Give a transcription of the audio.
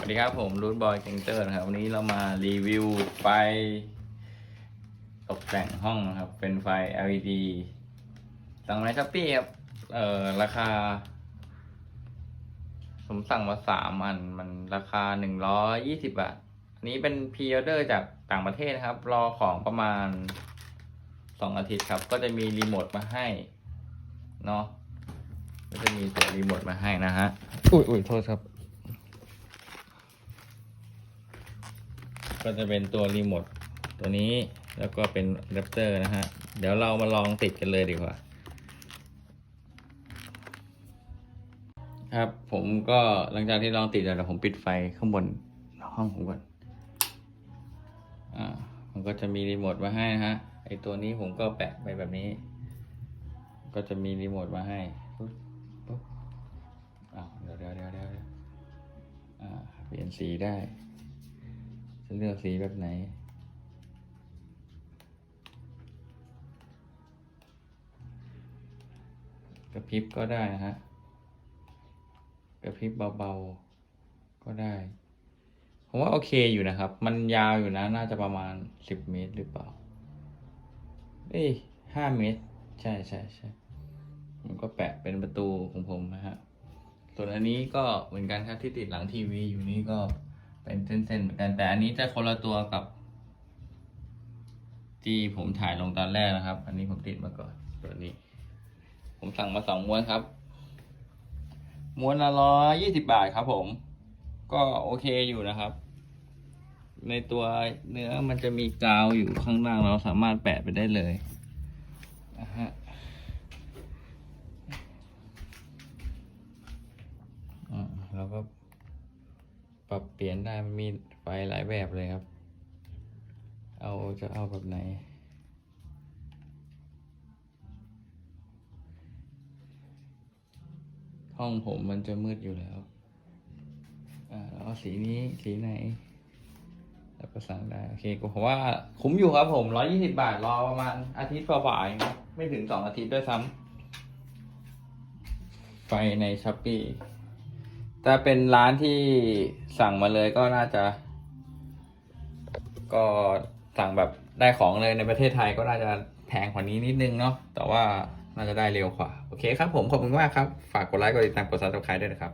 วัสดีครับผมรูทบอยเกงเตอร์นะครับ วันนี้เรามารีวิวไฟตกแต่งห้องนะครับ เป็นไฟ LED สั่งในช้อปปี้ครับ เอ่อ ราคา ผมสั่งมาสามอัน มันราคาหนึ่งร้อยยี่สิบบาท อันนี้เป็นพรีออเดอร์จากต่างประเทศนะครับ รอของประมาณสองอาทิตย์ครับ ก็จะมีรีโมทมาให้ เนาะก็จะมีตัวรีโมทมาให้นะฮะ อุ้ยอุ้ยโทษครับ ก็จะเป็นตัวรีโมทตัวนี้แล้วก็เป็นแรปเตอร์นะฮะ เดี๋ยวเรามาลองติดกันเลยดีกว่า ครับผมก็หลังจากที่ลองติดแล้วเดี๋ยวผมปิดไฟข้างบนห้องผมก่อนอ่ามันก็จะมีรีโมทมาให้นะฮะไอตัวนี้ผมก็แปะไปแบบนี้ ก็จะมีรีโมทมาให้ปุ๊บปุ๊บอ้าวเดี๋ยวเดี๋ยวเดี๋ยวเดี๋ยวอ่าเปลี่ยนสีได้ จะเลือกสีแบบไหน กระพริบก็ได้นะฮะ กระพริบเบาๆ ก็ได้ ผมว่าโอเคอยู่นะครับ มันยาวอยู่นะ น่าจะประมาณสิบเมตรหรือเปล่า เอ้ยห้าเมตร ใช่ใช่ใช่ผมก็แปะเป็นประตูของผมนะฮะ ส่วนอันนี้ก็เหมือนกันครับที่ติดหลังทีวีอยู่นี่ก็ เป็นเส้นๆเหมือนกัน แต่อันนี้จะคนละตัวกับ ที่ผมถ่ายลงตอนแรกนะครับ อันนี้ผมติดมาก่อนตัวนี้ ผมสั่งมาสองม้วนครับ ม้วนละร้อยยี่สิบาทครับผม ก็โอเคอยู่นะครับ ในตัวเนื้อมันจะมีกาวอยู่ข้างล่างเราสามารถแปะไปได้เลยนะฮะแล้วก็ ปรับเปลี่ยนได้มันมีไฟหลายแบบเลยครับ เอาจะเอาแบบไหน ห้องผมมันจะมืดอยู่แล้วอ่าเอาสีนี้สีไหน แล้วก็สั่งได้ โอเคก็ผมว่าคุ้มอยู่ครับผมร้อยี่สิบาทรอประมาณอาทิตย์กว่าๆเองไม่ถึงสองอาทิตย์ด้วยซ้ำไฟในช้อปปี้ ถ้าเป็นร้านที่สั่งมาเลยก็น่าจะ ก็สั่งแบบได้ของเลยในประเทศไทยก็น่าจะแพงกว่านี้นิดนึงเนาะแต่ว่าน่าจะได้เร็วกว่า โอเคครับผมขอบคุณมากครับ ฝากกดไลค์กดติดตามกดซับสไครต์ด้วยนะครับ